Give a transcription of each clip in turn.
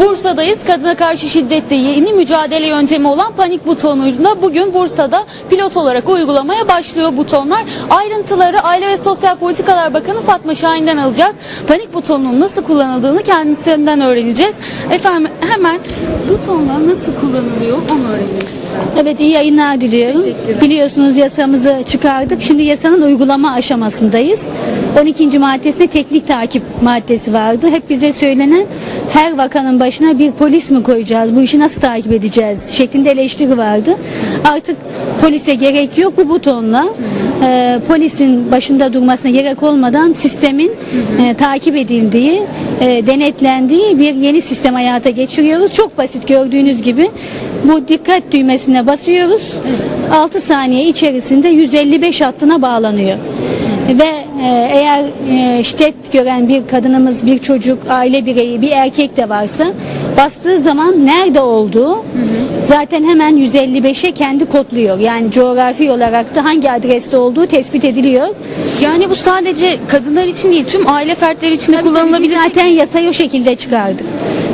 Bursa'dayız. Kadına karşı şiddetle yeni mücadele yöntemi olan panik butonuyla bugün Bursa'da pilot olarak uygulamaya başlıyor butonlar. Ayrıntıları Aile ve Sosyal Politikalar Bakanı Fatma Şahin'den alacağız. Panik butonunun nasıl kullanıldığını kendisinden öğreneceğiz. Efendim hemen butonlar nasıl kullanılıyor onu öğrenelim sizden. Evet iyi yayınlar diliyorum. Biliyorsunuz yasamızı çıkardık. Şimdi yasanın uygulama aşamasındayız. 12. maddesinde teknik takip maddesi vardı. Hep bize söylenen her vakanın başına bir polis mi koyacağız? Bu işi nasıl takip edeceğiz? şeklinde eleştiri vardı. Artık polise gerek yok. Bu butonla e, polisin başında durmasına gerek olmadan sistemin e, takip edildiği, e, denetlendiği bir yeni sistem hayata geçiriyoruz. Çok basit gördüğünüz gibi bu dikkat düğmesine basıyoruz. 6 saniye içerisinde 155 hattına bağlanıyor. Ve e, eğer e, şiddet gören bir kadınımız, bir çocuk, aile bireyi, bir erkek de varsa bastığı zaman nerede olduğu zaten hemen 155'e kendi kodluyor. Yani coğrafi olarak da hangi adreste olduğu tespit ediliyor. Yani bu sadece kadınlar için değil tüm aile fertleri için de kullanılabilir. zaten yasayı o şekilde çıkardık.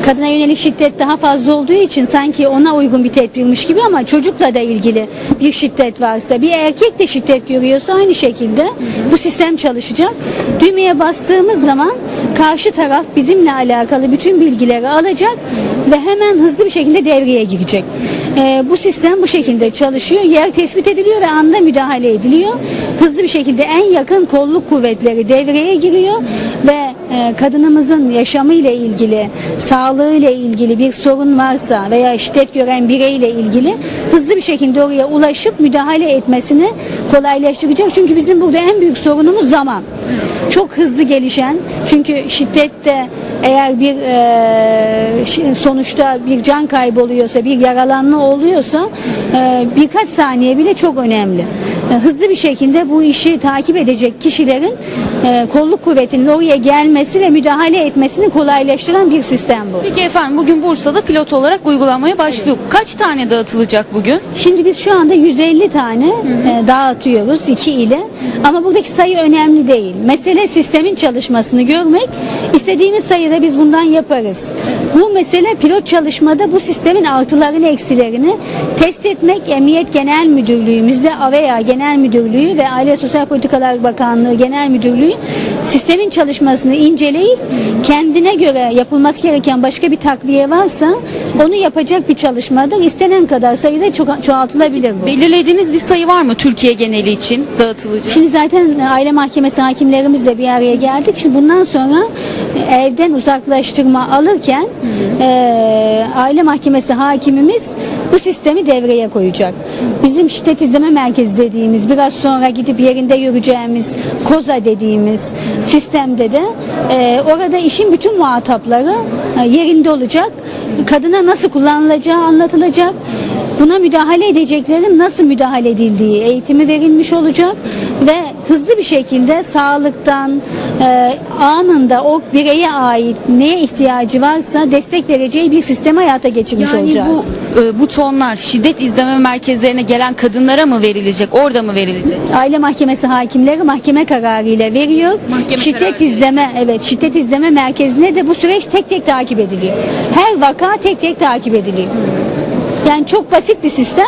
Kadına yönelik şiddet daha fazla olduğu için sanki ona uygun bir tedbirmiş gibi ama çocukla da ilgili bir şiddet varsa, bir erkek de şiddet görüyorsa aynı şekilde bu sistem çalışacak. Düğmeye bastığımız zaman karşı taraf bizimle alakalı bütün bilgileri alacak ve hemen hızlı bir şekilde devreye girecek. Ee, bu sistem bu şekilde çalışıyor. Yer tespit ediliyor ve anda müdahale ediliyor. Hızlı bir şekilde en yakın kolluk kuvvetleri devreye giriyor kadınımızın yaşamı ile ilgili, sağlığı ile ilgili bir sorun varsa veya şiddet gören bireyle ilgili hızlı bir şekilde oraya ulaşıp müdahale etmesini kolaylaştıracak. Çünkü bizim burada en büyük sorunumuz zaman. Çok hızlı gelişen çünkü şiddette eğer bir e, sonuçta bir can kaybı oluyorsa, bir yaralanma oluyorsa e, birkaç saniye bile çok önemli. E, hızlı bir şekilde bu işi takip edecek kişilerin e, kolluk kuvvetinin oraya gelmesi ve müdahale etmesini kolaylaştıran bir sistem bu. Peki efendim bugün Bursa'da pilot olarak uygulamaya başlıyor. Kaç tane dağıtılacak bugün? Şimdi biz şu anda 150 tane e, dağıtıyoruz iki ile ama buradaki sayı önemli değil. Mesele sistemin çalışmasını görmek. İstediğimiz sayıda biz bundan yaparız. Bu mesele pilot çalışmada bu sistemin artılarını eksilerini test etmek Emniyet Genel Müdürlüğümüzde AVEA Genel Müdürlüğü ve Aile Sosyal Politikalar Bakanlığı Genel Müdürlüğü sistemin çalışmasını inceleyip kendine göre yapılması gereken başka bir takviye varsa onu yapacak bir çalışmadır. İstenen kadar sayıda ço- çoğaltılabilir bu. Belirlediğiniz bir sayı var mı Türkiye geneli için dağıtılacak? Şimdi zaten aile mahkemesi hakimlerimizle bir araya geldik. Şimdi bundan sonra evden uzaklaştırma alırken eee, aile mahkemesi hakimimiz bu sistemi devreye koyacak. Bizim şiddet izleme merkezi dediğimiz biraz sonra gidip yerinde yürüyeceğimiz koza dediğimiz sistemde de eee, orada işin bütün muhatapları e, yerinde olacak. Kadına nasıl kullanılacağı anlatılacak. Buna müdahale edeceklerin nasıl müdahale edildiği eğitimi verilmiş olacak ve hızlı bir şekilde sağlıktan e, anında o bireye ait neye ihtiyacı varsa destek vereceği bir sistem hayata geçirmiş Yani olacağız. bu e, butonlar şiddet izleme merkezlerine gelen kadınlara mı verilecek? Orada mı verilecek? Aile mahkemesi hakimleri mahkeme kararıyla veriyor. Mahkeme şiddet izleme evet şiddet izleme merkezine de bu süreç tek tek takip ediliyor. Her vaka tek tek takip ediliyor. Yani çok basit bir sistem.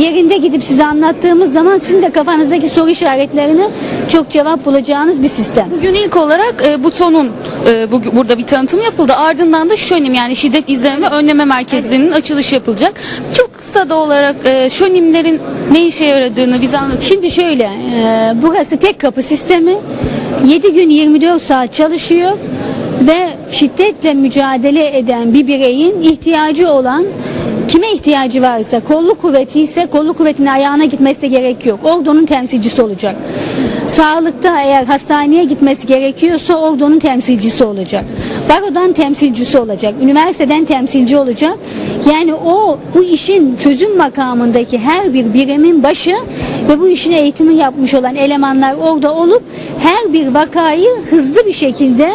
Yerinde gidip size anlattığımız zaman sizin de kafanızdaki soru işaretlerine çok cevap bulacağınız bir sistem. Bugün ilk olarak e, butonun e, bugün, burada bir tanıtım yapıldı. Ardından da şönim yani şiddet izleme ve önleme merkezlerinin açılışı yapılacak. Çok kısa da olarak e, şönimlerin ne işe yaradığını bize anlatın. Şimdi şöyle, e, burası tek kapı sistemi. 7 gün 24 saat çalışıyor ve şiddetle mücadele eden bir bireyin ihtiyacı olan kime ihtiyacı varsa kolluk kuvveti ise kolluk kuvvetinin ayağına gitmesi de gerek yok. Orada onun temsilcisi olacak. Sağlıkta eğer hastaneye gitmesi gerekiyorsa orada onun temsilcisi olacak. Barodan temsilcisi olacak. Üniversiteden temsilci olacak. Yani o bu işin çözüm makamındaki her bir birimin başı ve bu işin eğitimi yapmış olan elemanlar orada olup her bir vakayı hızlı bir şekilde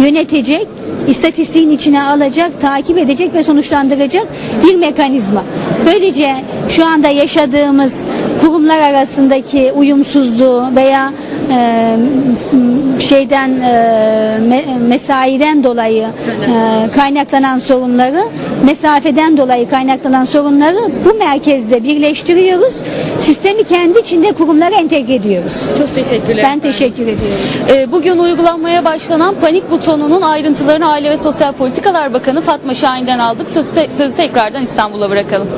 yönetecek, istatistiğin içine alacak, takip edecek ve sonuçlandıracak bir mekanizma. Böylece şu anda yaşadığımız kurumlar arasındaki uyumsuzluğu veya e, şeyden e, me- mesaiden dolayı e, kaynaklanan sorunları, mesafeden dolayı kaynaklanan sorunları bu merkezde birleştiriyoruz. Sistemi kendi içinde kurumlara entegre ediyoruz. Çok teşekkürler. Ben teşekkür ediyorum. Ee, Bugün uygulanmaya başlanan panik butonunun ayrıntılarını Aile ve Sosyal Politikalar Bakanı Fatma Şahin'den aldık. Sözü, te- sözü tekrardan İstanbul'a bırakalım.